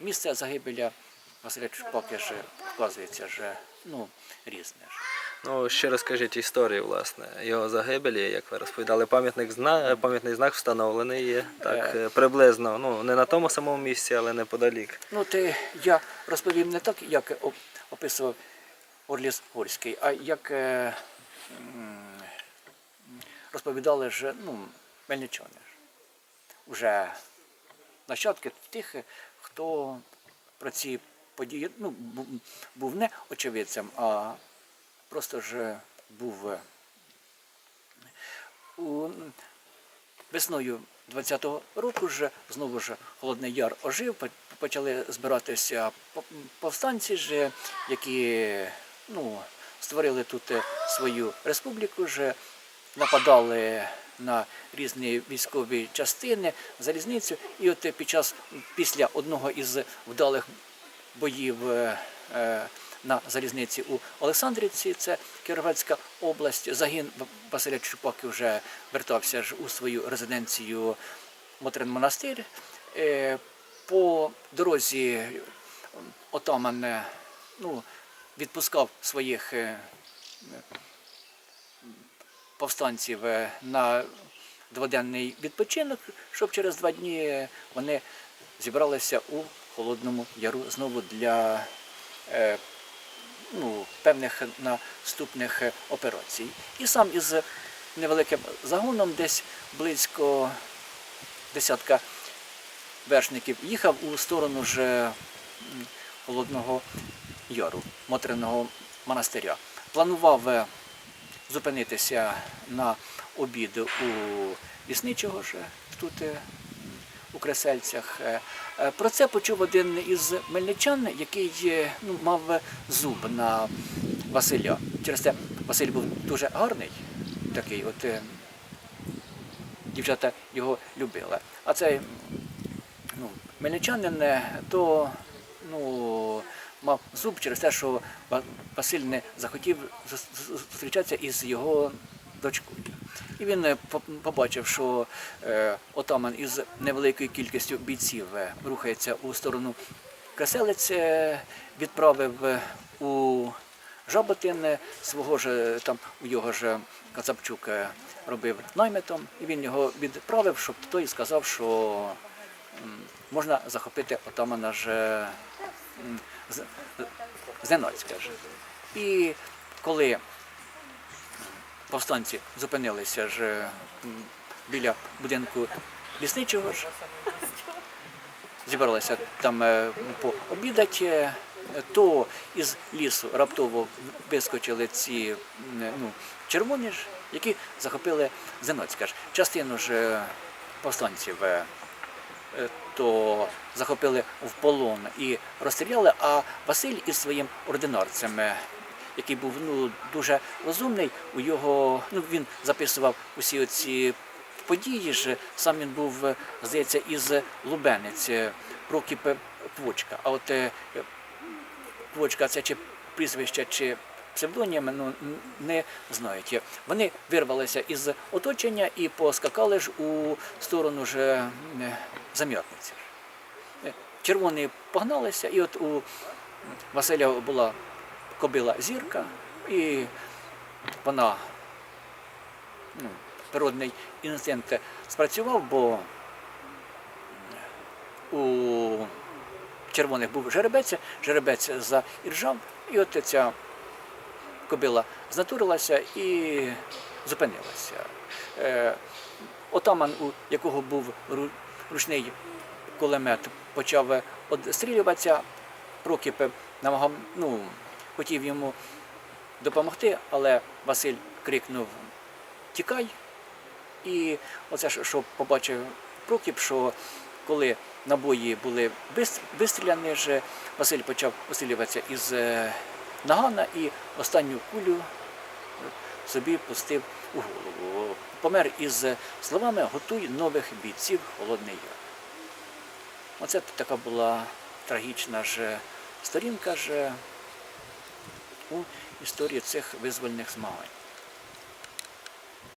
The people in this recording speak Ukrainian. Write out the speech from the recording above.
місце загибеля Василя Чупаки ж вказується ж, ну, різне. ж. Ну, ще розкажіть історію, власне, його загибелі, як ви розповідали, пам'ятник зна... пам'ятний знак встановлений є так е, приблизно, ну не на тому самому місці, але неподалік. Ну, те я розповім не так, як описував Орліс Гольський, а як е, розповідали ж ну, мельничани. ж. Уже нащадки тих, хто про ці події ну, був не очевидцем, а просто ж був е, у Весною 20-го року ж знову ж Холодний Яр ожив, почали збиратися повстанці, ж, які ну, створили тут е, свою республіку, ж, нападали на різні військові частини, залізницю. І от е, під час після одного із вдалих боїв е, е, на залізниці у Олександрівці, це Кіровоградська область. Загін Василя Чупаки вже вертався ж у свою резиденцію Мотрин монастир. По дорозі отаман ну, відпускав своїх повстанців е, на дводенний відпочинок, щоб через два дні вони зібралися у Холодному Яру знову для е, ну, певних наступних операцій. І сам із невеликим загоном, десь близько десятка вершників, їхав у сторону ж Холодного Яру, Мотриного монастиря. Планував е, зупинитися на обід у лісничого ж тут е, у Кресельцях. Е, е, Про це почув один із мельничан, який ну, мав зуб на Василя. Через це Василь був дуже гарний, такий, от дівчата його любили. А цей ну, мельничанин, то ну, мав зуб через те, що Василь не захотів зус- зус- зустрічатися із його дочкою. І він е, побачив, що е, отаман із невеликою кількістю бійців е, рухається у сторону Креселець, е, відправив у Жаботин свого ж там у його ж Кацапчук робив наймитом, і він його відправив, щоб той сказав, що можна захопити отамана ж е, Зеноцька ж. І коли повстанці зупинилися ж е, біля будинку лісничого ж, зібралися там е, пообідати, то із лісу раптово вискочили ці ну, червоні ж, які захопили Зеноцька ж. Частину ж е, повстанців е, е, то захопили в полон і розстріляли, а Василь із своїм ординарцем, е, який був ну, дуже розумний, у його, ну, він записував усі ці події ж, сам він був, е, здається, із Лубенець, е, Прокіп Квочка. А от е, Квочка це чи прізвище, чи псевдонім, ну, не знають. Вони вирвалися із оточення і поскакали ж у сторону ж е, зам'ятниці. Е, Червоні погналися, і от у Василя була кобила зірка, і вона ну, природний інстинкт спрацював, бо у червоних був жеребець, жеребець заіржав, і от ця кобила знатурилася і зупинилася. Е, Отаман, у якого був ручний кулемет, почав відстрілюватися. Прокіп намагав, ну, хотів йому допомогти, але Василь крикнув Тікай. І оце що побачив Прокіп, що коли набої були вистріляні, ж, Василь почав вистрілюватися із е, нагана і останню кулю собі пустив у голову. Помер із словами Готуй нових бійців Холодний Яр. Оце така була трагічна ж сторінка ж у історії цих визвольних змагань.